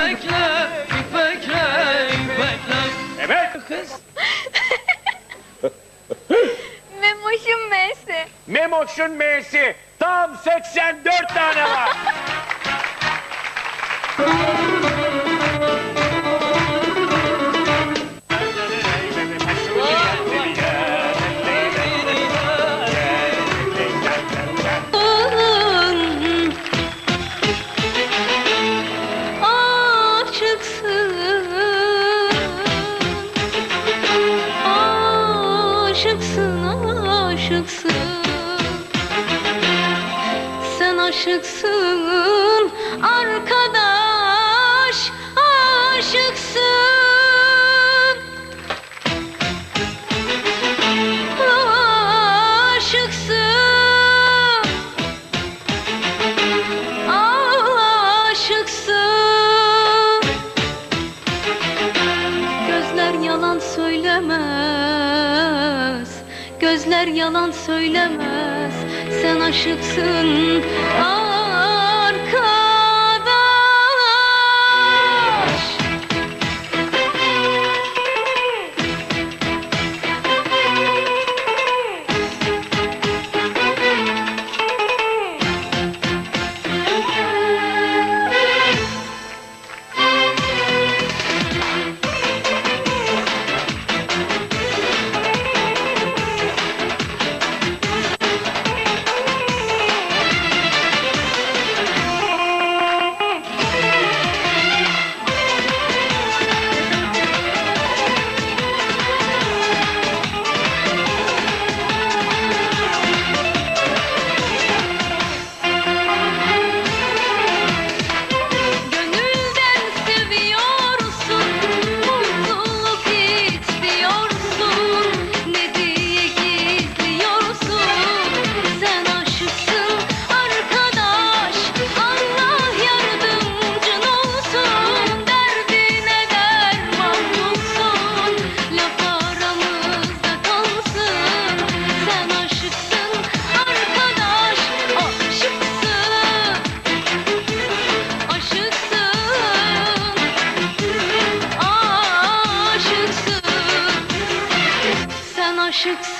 İpekle, ipekle, ipekle. Evet. Kız. Memoş'un M'si. Memoş'un M'si. Tam 84 tane var. aşıksın arkadaş Aşıksın. Aşıksın. Gözler yalan söylemez Gözler yalan söylemez Sen aşıksın. Arkadaş aşıksın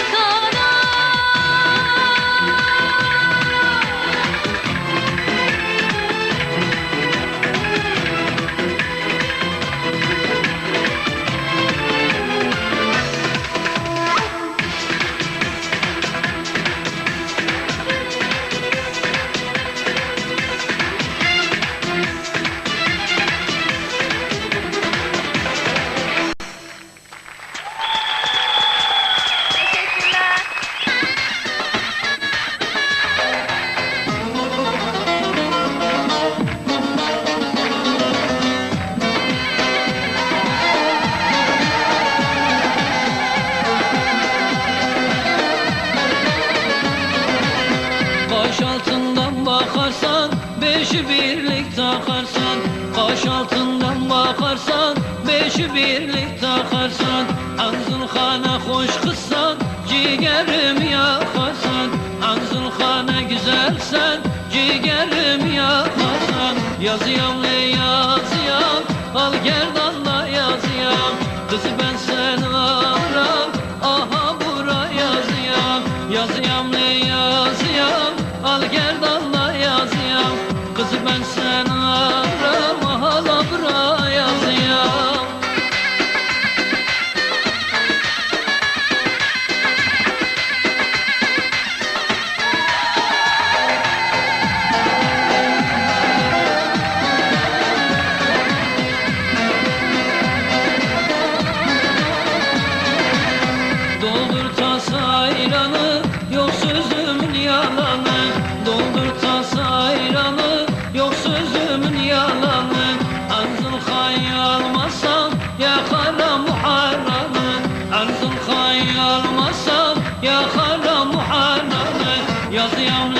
Because Yazıyam le yazıyam Al gerdanla yazıyam Kızı muharramı Yazıyam le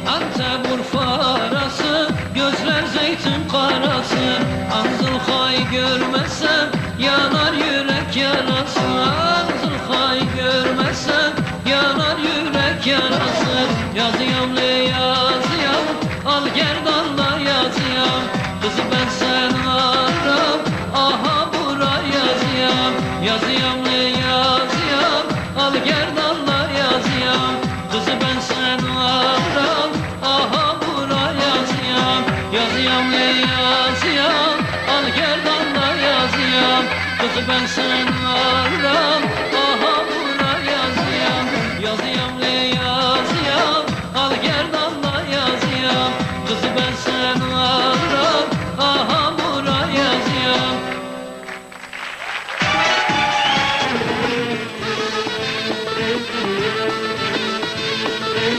karası Antep Urfa arası Gözler zeytin karası Anzıl hay görmesem Yanar yürek yarası. Anzıl hay görmesem Yanar yürek yarası. Yazıyam le yazıyam Al gerdanla yazıyam. Kızı ben sen aram Aha bura yazıyam. Yazıyam ben sen aram. Aha bura yazıyam. Yazıyam le yazıyam? Al gerdanla yazıyam. Kızı ben sen aram. Aha bura yazıyam.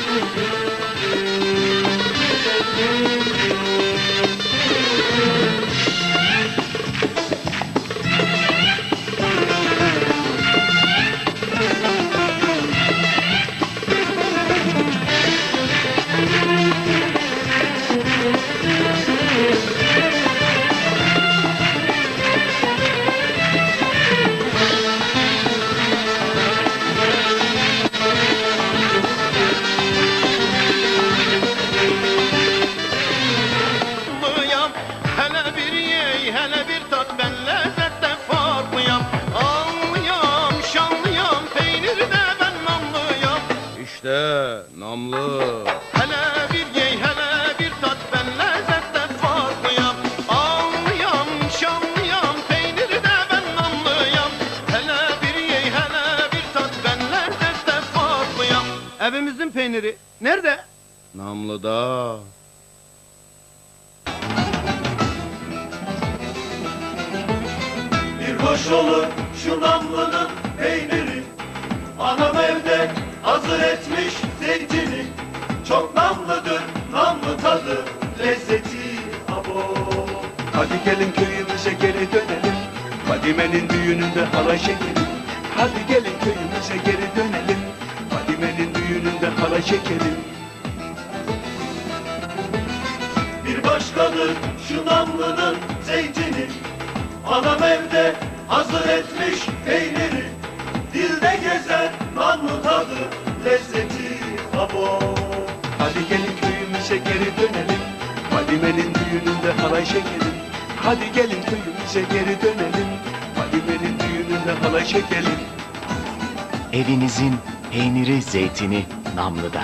farklıyam namlı. Hele bir yey hele bir tat ben lezzette farklıyam Anlıyam şanlıyam peynirde ben namlıyam Hele bir yey hele bir tat ben lezzette farklıyam Evimizin peyniri nerede? Namlıda. Bir hoş olur şu namlının peyniri Anam evde hazır etmiş Çok namlıdır namlı tadı lezzeti abo. Hadi gelin köyümüze geri dönelim. Fadime'nin düğününde halay çekelim Hadi gelin köyümüze geri dönelim. Fadime'nin düğününde halay çekelim Bir başkadır şu namlının zeytini. Anam evde hazır etmiş peyniri. Dilde gezer köyümüze geri dönelim. Fadime'nin düğününde halay çekelim Hadi gelin köyümüze geri dönelim. Fadime'nin düğününde halay çekelim Evinizin peyniri zeytini Namlı'da.